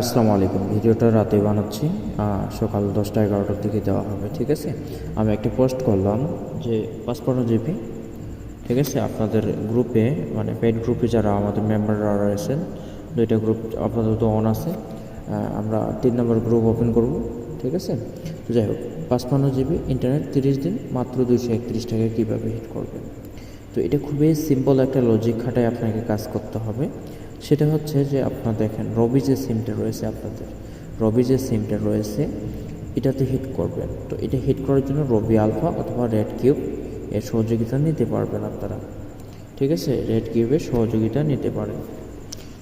আসসালামু আলাইকুম। ভিডিওটা রাতে বানাচ্ছি। সকাল দশটা এগারোটার দিকে দেওয়া হবে, ঠিক আছে? আমি একটা পোস্ট করলাম যে পাঁচপান্ন জিবি ঠিক আছে? আপনাদের গ্রুপে মানে পেড গ্রুপে যারা আমাদের মেম্বাররা রয়েছেন, দুইটা গ্রুপ আপনাদের আপাতত অন আছে। আমরা তিন নম্বর গ্রুপ ওপেন করব, ঠিক আছে? তো যাই হোক পাঁচপান্ন জিবি ইন্টারনেট তিরিশ দিন, মাত্র দুশো একত্রিশ টাকায় কীভাবে হিট করবেন? তো এটা খুবই সিম্পল একটা লজিক খাটায় আপনাকে কাজ করতে হবে। সেটা হচ্ছে যে আপনার দেখেন, রবি যে সিমটা রয়েছে আপনাদের, রবি যে সিমটা রয়েছে, এটাতে হিট করবেন। তো এটা হিট করার জন্য রবি আলফা অথবা রেড কিউব এর সহযোগিতা নিতে পারবেন আপনারা। ঠিক আছে? রেড কিউবের সহযোগিতা নিতে পারেন।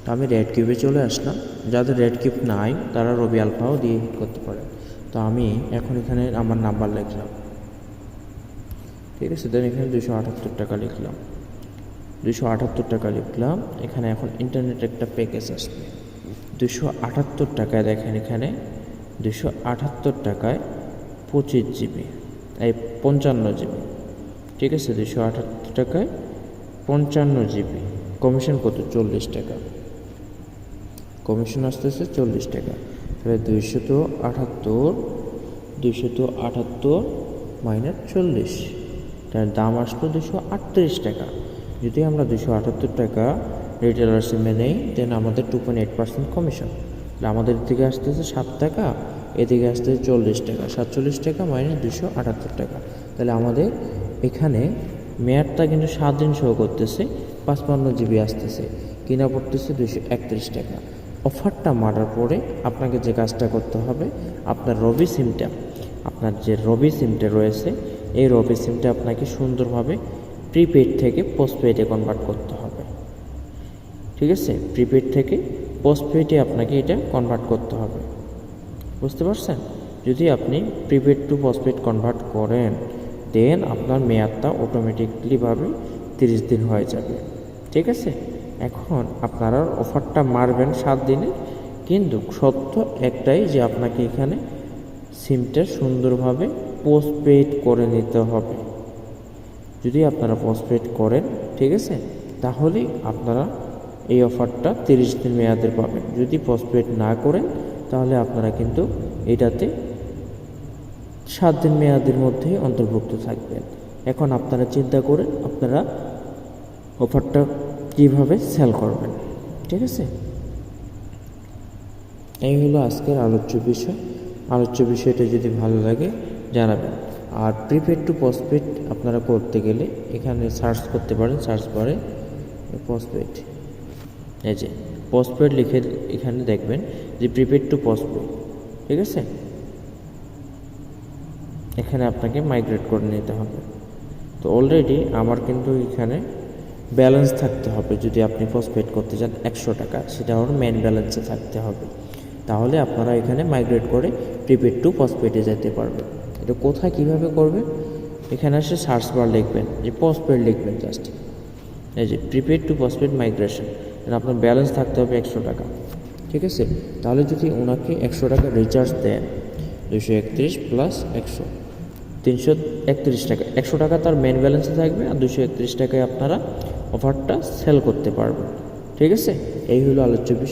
তো আমি রেড কিউবে চলে আসলাম। যাদের রেড কিউব নাই, তারা রবি আলফাও দিয়ে হিট করতে পারেন। তো আমি এখন এখানে আমার নাম্বার লিখলাম। ঠিক আছে? দেন এখানে দুশো আটাত্তর টাকা লিখলাম। দুশো আটাত্তর টাকা লিখলাম। এখানে এখন ইন্টারনেট একটা প্যাকেজ আসবে। দুশো আটাত্তর টাকায় দেখেন এখানে দুশো আটাত্তর টাকায় পঁচিশ জিবি এই পঞ্চান্ন জিবি ঠিক আছে? দুশো আটাত্তর টাকায় পঞ্চান্ন জিবি কমিশন কত? চল্লিশ টাকা। কমিশন আসতেছে চল্লিশ টাকা। তাহলে দুইশত আটাত্তর দুইশত আটাত্তর মাইনাস চল্লিশ তার দাম আসলো দুশো আটত্রিশ টাকা। যদি আমরা দুশো আটাত্তর টাকা রিটেলার সিমে নেই দেন আমাদের two point eight percent commission তাহলে আমাদের দিকে আসতেছে সাত টাকা, এদিকে আসতেছে চল্লিশ টাকা। সাতচল্লিশ টাকা মাইনাস দুশো আটাত্তর টাকা। তাহলে আমাদের এখানে মেয়াদটা কিন্তু সাত দিন শো করতেছে, পাঁচপান্ন জিবি আসতেছে, কিনা পড়তেছে দুশো একত্রিশ টাকা। অফারটা মারার পরে আপনাকে যে কাজটা করতে হবে, আপনার রবি সিমটা আপনার যে রবি সিমটা রয়েছে, এই রবি সিমটা আপনাকে সুন্দরভাবে প্রিপেড থেকে পোস্টপেডে কনভার্ট করতে হবে। ঠিক আছে? প্রিপেড থেকে পোস্টপেডে আপনাকে এটা কনভার্ট করতে হবে। বুঝতে পারছেন? যদি আপনি প্রিপেড টু পোস্টপেড কনভার্ট করেন দেন আপনার মেয়াদটা অটোমেটিকলিভাবে তিরিশ দিন হয়ে যাবে। ঠিক আছে? এখন আপনারা অফারটা মারবেন সাত দিনে, কিন্তু সত্য একটাই যে আপনাকে এখানে সিমটা সুন্দরভাবে পোস্টপেড করে নিতে হবে। যদি আপনারা পোস্টপেড করেন, ঠিক আছে? তাহলে আপনারা এই অফারটা তিরিশ দিন মেয়াদের পাবেন। যদি পোস্টপেড না করেন, তাহলে আপনারা কিন্তু এটাতে সাত দিন মেয়াদের মধ্যেই অন্তর্ভুক্ত থাকবেন। এখন আপনারা চিন্তা করেন, আপনারা অফারটা কীভাবে সেল করবেন, ঠিক আছে? এই হলো আজকের আলোচ্য বিষয়। আলোচ্য বিষয়টা যদি ভালো লাগে, জানাবেন। আর প্রিপেড টু পোস্টপেড আপনারা করতে গেলে এখানে সার্চ করতে পারেন সার্চ করে পোস্টপেড এই যে পোস্টপেড লিখে এখানে দেখবেন যে প্রিপেড টু পোস্টপেড ঠিক আছে? এখানে আপনাকে মাইগ্রেট করে নিতে হবে। তো অলরেডি আমার কিন্তু এখানে ব্যালেন্স থাকতে হবে। যদি আপনি পোস্টপেড করতে চান একশো টাকা, সেটা ওর মেন ব্যালেন্সে থাকতে হবে। তাহলে আপনারা এখানে মাইগ্রেট করে প্রিপেড টু পোস্টপেডে যেতে পারবেন। এটা কোথায় কীভাবে করবেন, এখানে এসে সার্চ বার লিখবেন, যে পোস্টপেড লিখবেন জাস্ট এই যে প্রিপেড টু পোস্টপেড মাইগ্রেশন আপনার ব্যালেন্স থাকতে হবে একশো টাকা, ঠিক আছে? তাহলে যদি ওনাকে একশো টাকা রিচার্জ দেন দুশো একত্রিশ প্লাস একশো, তিনশো একত্রিশ টাকা, একশো টাকা তার মেন ব্যালেন্সে থাকবে আর দুশো একত্রিশ টাকায় আপনারা অফারটা সেল করতে পারবেন, ঠিক আছে? এই হলো আলোচ্য বিষয়।